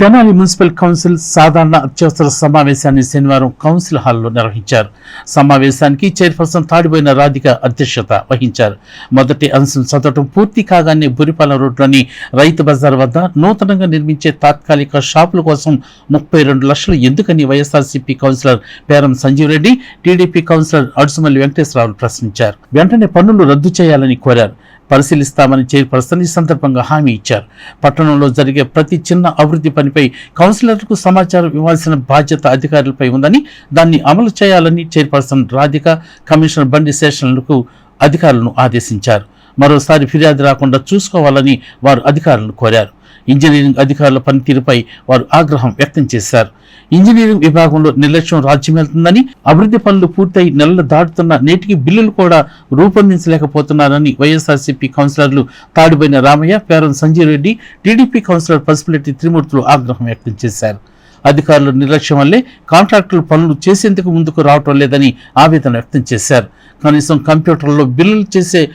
Tenali municipal council సాధారణ అత్యవసర సమావేశాన్ని శనివారం కౌన్సిల్ హాల్లో నిర్వహించారు. సమావేశానికి చైర్పర్సన్ తాడిపోయిన రాధిక అధ్యక్షత వహించారు. మొదటి అంశం చదవటం పూర్తి కాగానే బురిపాలెం రోడ్లోని రైతు బజార్ వద్ద నూతనంగా నిర్మించే తాత్కాలిక షాపుల కోసం ముప్పై రెండు లక్షలు ఎందుకని YSRCP councillor Peram Sanjeev Reddy TDP councillor Adusumalli Venkateswararao ప్రశ్నించారు. వెంటనే పన్నులు రద్దు చేయాలని కోరారు. పరిశీలిస్తామని చైర్పర్సన్ ఈ సందర్భంగా హామీ ఇచ్చారు. పట్టణంలో జరిగే ప్రతి చిన్న అభివృద్ధి పనిపై కౌన్సిలర్లకు సమాచారం ఇవ్వాల్సిన బాధ్యత అధికారులపై ఉందని దాన్ని అమలు చేయాలని చైర్పర్సన్ రాధిక కమిషనర్ బండి శేషన్లకు అధికారులను ఆదేశించారు. మరోసారి ఫిర్యాదు రాకుండా చూసుకోవాలని వారు అధికారులను కోరారు. ఇంజనీరింగ్ అధికారుల పనితీరుపై వారు ఆగ్రహం వ్యక్తం చేశారు. ఇంజనీరింగ్ విభాగంలో నిర్లక్ష్యం రాజ్యమేళ్తుందని అభివృద్ధి పనులు పూర్తయి నెలలు దాటుతున్న నేటికి బిల్లులు కూడా రూపొందించలేకపోతున్నారని వైఎస్ఆర్సీపీ కౌన్సిలర్లు తాడిపోయిన రామయ్య పేరం సంజయ్ రెడ్డి టీడీపీ కౌన్సిలర్ పసుపులెట్టి త్రిమూర్తులు ఆగ్రహం వ్యక్తం చేశారు. అధికారుల నిర్లక్ష్యం వల్లే కాంట్రాక్టులు పనులు చేసేందుకు ముందుకు రావటం లేదని ఆవేదన వ్యక్తం చేశారు. కనీసం కంప్యూటర్లో బిల్లులు చేసే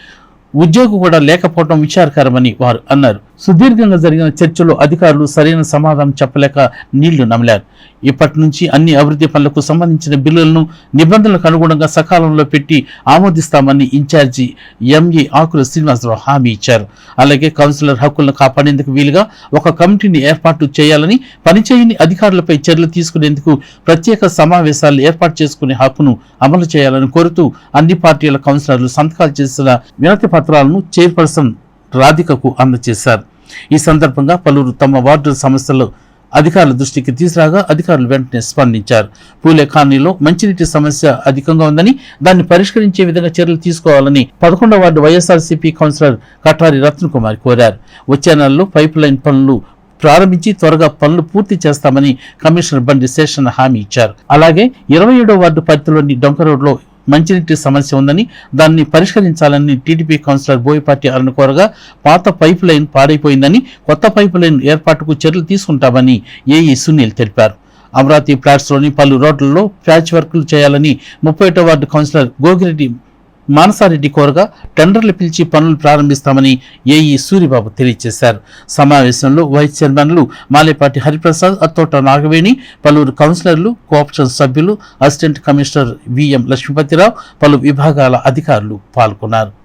ఉద్యోగం కూడా లేకపోవడం విచారకరమని వారు అన్నారు. సుదీర్ఘంగా జరిగిన చర్చలో అధికారులు సరైన సమాధానం చెప్పలేక నీళ్ళు నమిలారు. ఇప్పటి నుంచి అన్ని అభివృద్ధి పనులకు సంబంధించిన బిల్లులను నిబంధనలకు అనుగుణంగా సకాలంలో పెట్టి ఆమోదిస్తామని in charge ME Akula Srinivasarao హామీ ఇచ్చారు. అలాగే కౌన్సిలర్ హక్కులను కాపాడేందుకు వీలుగా ఒక కమిటీని ఏర్పాటు చేయాలని పనిచేయని అధికారులపై చర్యలు తీసుకునేందుకు ప్రత్యేక సమావేశాలు ఏర్పాటు చేసుకునే హక్కును అమలు చేయాలని కోరుతూ అన్ని పార్టీల కౌన్సిలర్లు సంతకాలు చేసిన వినతి పత్రాలను చైర్పర్సన్ రాధికకు అందజేశారు. ఈ సందర్భంగా పలువురు తమ వార్డు సమస్యలు అధికారుల దృష్టికి తీసుకురాగా అధికారులు వెంటనే స్పందించారు. పూలే కాలనీలో మంచినీటి సమస్య అధికంగా ఉందని దాన్ని పరిష్కరించే విధంగా చర్యలు తీసుకోవాలని పదకొండవ ward YSRCP councillor Katari Ratna Kumar కోరారు. వచ్చే నెలలో పైప్ లైన్ పనులు ప్రారంభించి త్వరగా పనులు పూర్తి చేస్తామని కమిషనర్ బండి శేషన్ హామీ ఇచ్చారు. అలాగే ఇరవై ఏడో వార్డు పరిధిలోని డొంక రోడ్లో మంచినీటి సమస్య ఉందని దాన్ని పరిష్కరించాలని టీడీపీ కౌన్సిలర్ బోయపాటి అరుణ కోరగా పాత పైప్ లైన్ పాడైపోయిందని కొత్త పైప్ లైన్ ఏర్పాటుకు చర్యలు తీసుకుంటామని ఏఈ సునీల్ తెలిపారు. అమరావతి ఫ్లాట్స్లోని పలు రోడ్లలో ప్యాచ్ వర్క్లు చేయాలని ముప్పై వార్డు కౌన్సిలర్ గోగిరెడ్డి మానసారెడ్డి కోరగా టెండర్లు పిలిచి పనులు ప్రారంభిస్తామని ఏఈ సూరిబాబు తెలియజేశారు. సమావేశంలో వైస్ చైర్మన్లు మాలేపాటి హరిప్రసాద్ అత్తోట నాగవేణి పలువురు కౌన్సిలర్లు కోఆప్షన్ సభ్యులు అసిస్టెంట్ కమిషనర్ విఎం లక్ష్మీపతిరావు పలు విభాగాల అధికారులు పాల్గొన్నారు.